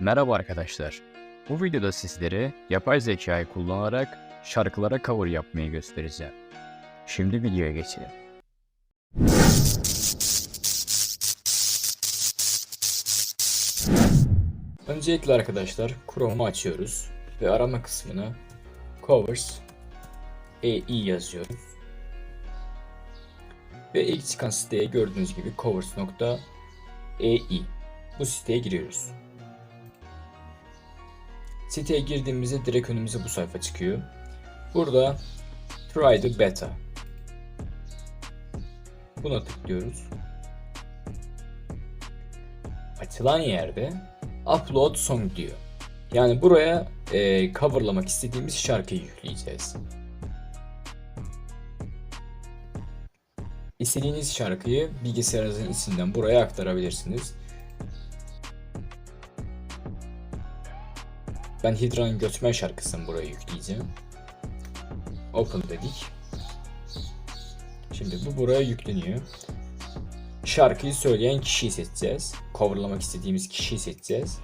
Merhaba arkadaşlar. Bu videoda sizlere yapay zekayı kullanarak şarkılara cover yapmayı göstereceğim. Şimdi videoya geçelim. Öncelikle arkadaşlar Chrome'u açıyoruz ve arama kısmına covers AI yazıyoruz. Ve ilk çıkan siteye gördüğünüz gibi covers.ai bu siteye giriyoruz. Siteye girdiğimizde direkt önümüze bu sayfa çıkıyor. Burada Try the Beta. Buna tıklıyoruz. Açılan yerde Upload Song diyor. Yani buraya e, coverlamak istediğimiz şarkıyı yükleyeceğiz. İstediğiniz şarkıyı bilgisayarınızın içinden buraya aktarabilirsiniz. Ben Hidra'nın Göçmen şarkısını buraya yükleyeceğim. Open dedik. Şimdi bu buraya yükleniyor. Şarkıyı söyleyen kişiyi seçeceğiz. Coverlamak istediğimiz kişiyi seçeceğiz.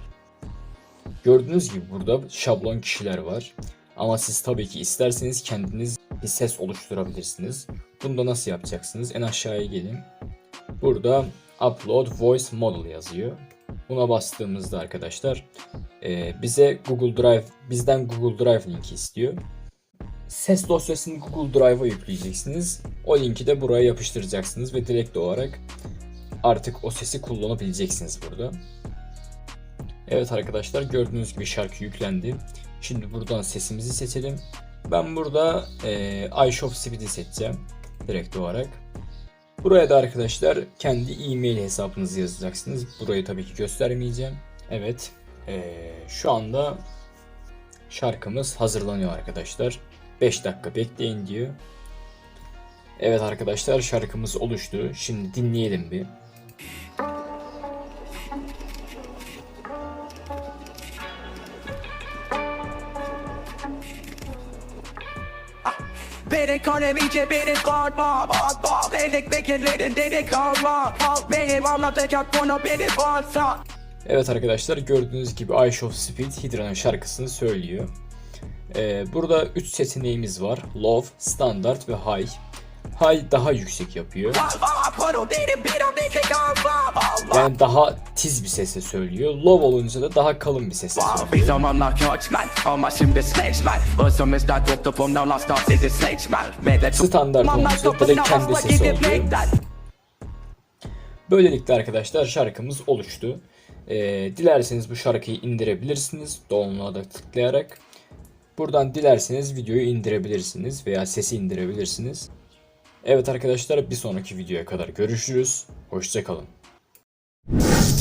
Gördüğünüz gibi burada şablon kişiler var. Ama siz tabii ki isterseniz kendiniz bir ses oluşturabilirsiniz. Bunu da nasıl yapacaksınız? En aşağıya gelin. Burada Upload Voice Model yazıyor. Buna bastığımızda arkadaşlar e, bize Google Drive bizden Google Drive linki istiyor. Ses dosyasını Google Drive'a yükleyeceksiniz. O linki de buraya yapıştıracaksınız ve direkt olarak artık o sesi kullanabileceksiniz burada. Evet arkadaşlar gördüğünüz gibi şarkı yüklendi. Şimdi buradan sesimizi seçelim. Ben burada e, iShop Speed'i seçeceğim direkt olarak. Buraya da arkadaşlar kendi e-mail hesabınızı yazacaksınız. Burayı tabii ki göstermeyeceğim. Evet e, şu anda şarkımız hazırlanıyor arkadaşlar. 5 dakika bekleyin diyor. Evet arkadaşlar şarkımız oluştu. Şimdi dinleyelim bir. Beni kalemice beni korkma Bak bak Dedik bekirlerin dedik kalma Halk benim anlatacak bunu beni varsa Evet arkadaşlar gördüğünüz gibi Ice of Speed Hydra'nın şarkısını söylüyor. Ee, burada 3 seçeneğimiz var. Low, Standard ve High. High daha yüksek yapıyor. Yani daha tiz bir sesle söylüyor. Low olunca da daha kalın bir sesle söylüyor. Standart olunca direkt kendi sesi oluyor. Böylelikle arkadaşlar şarkımız oluştu. Ee, dilerseniz bu şarkıyı indirebilirsiniz download'a tıklayarak. Buradan dilerseniz videoyu indirebilirsiniz veya sesi indirebilirsiniz. Evet arkadaşlar bir sonraki videoya kadar görüşürüz. Hoşçakalın. you.